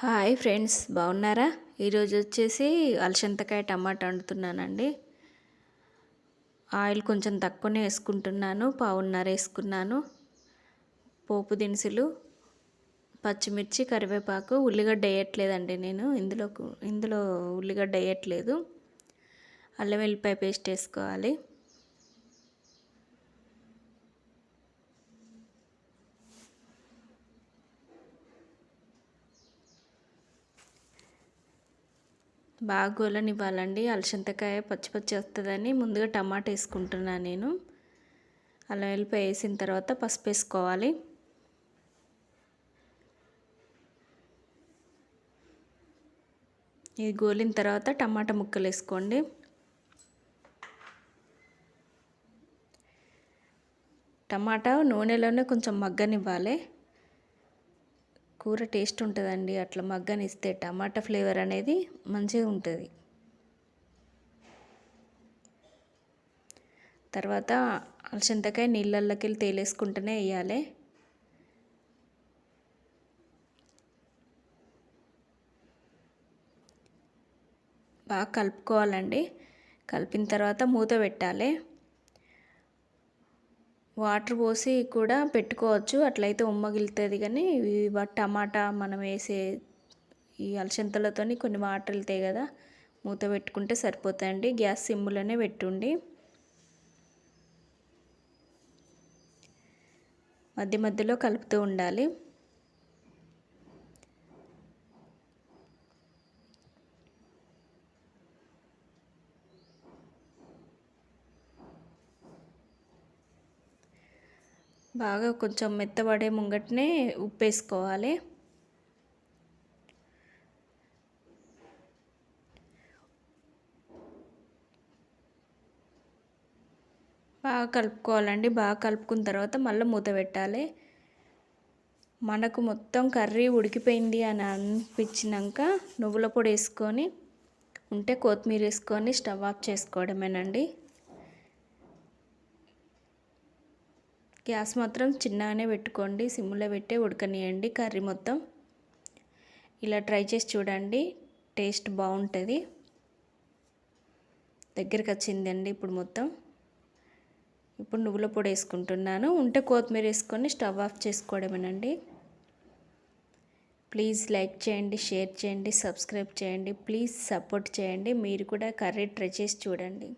Hi friends బాగున్నారా? ఈరోజు వచ్చేసి అలసంతకాయ టమాటా వండుతున్నానండి. ఆయిల్ కొంచెం తక్కువనే వేసుకుంటున్నాను పావున్నర వేసుకున్నాను. పోపు దినుసులు పచ్చిమిర్చి కరివేపాకు ఉల్లిగడ్డ వేయట్లేదండి నేను. ఇందులో ఇందులో ఉల్లిగడ్డ వేయట్లేదు. అల్లం వెల్లిపాయ పేస్ట్ వేసుకోవాలి. బాగా గోలనివ్వాలండి. అలసంతకాయ పచ్చి పచ్చి వస్తుందని ముందుగా టమాటా వేసుకుంటున్నాను నేను. అలా వెళ్ళిపోయి వేసిన తర్వాత పసుపు వేసుకోవాలి. ఇది గోలిన తర్వాత టమాటా ముక్కలు వేసుకోండి. టమాటా నూనెలోనే కొంచెం మగ్గనివ్వాలి. కూర టేస్ట్ ఉంటుందండి. అట్లా మగ్గనిస్తే టమాటా ఫ్లేవర్ అనేది మంచిగా ఉంటుంది. తర్వాత అలసంతకాయ నీళ్ళల్లోకి వెళ్ళి తేలేసుకుంటూనే వేయాలి. బాగా కలుపుకోవాలండి. కలిపిన తర్వాత మూత పెట్టాలి. వాటర్ పోసి కూడా పెట్టుకోవచ్చు. అట్లయితే ఉమ్మగిలుతుంది కానీ టమాటా మనం వేసే ఈ అలసంతలతో కొన్ని వాటర్ వెళ్తాయి కదా మూత పెట్టుకుంటే సరిపోతాయండి. గ్యాస్ సిమ్లోనే పెట్టుండి. మధ్య మధ్యలో కలుపుతూ ఉండాలి. బాగా కొంచెం మెత్తబడే ముంగటనే ఉప్పు వేసుకోవాలి బాగా కలుపుకోవాలండి. బాగా కలుపుకున్న తర్వాత మళ్ళీ మూత పెట్టాలి. మనకు మొత్తం కర్రీ ఉడికిపోయింది అని అనిపించినాక నువ్వుల పొడి వేసుకొని ఉంటే కొత్తిమీర వేసుకొని స్టవ్ ఆఫ్ చేసుకోవడమేనండి. గ్యాస్ మాత్రం చిన్నగానే పెట్టుకోండి సిమ్లో పెట్టే ఉడకనియండి కర్రీ మొత్తం. ఇలా ట్రై చేసి చూడండి టేస్ట్ బాగుంటుంది. దగ్గరికి వచ్చిందండి ఇప్పుడు మొత్తం. ఇప్పుడు నువ్వుల పొడి వేసుకుంటున్నాను. ఉంటే కొత్తిమీర వేసుకొని స్టవ్ ఆఫ్ చేసుకోవడమేనండి. ప్లీజ్ లైక్ చేయండి షేర్ చేయండి సబ్స్క్రైబ్ చేయండి ప్లీజ్ సపోర్ట్ చేయండి. మీరు కూడా కర్రీ ట్రై చేసి చూడండి.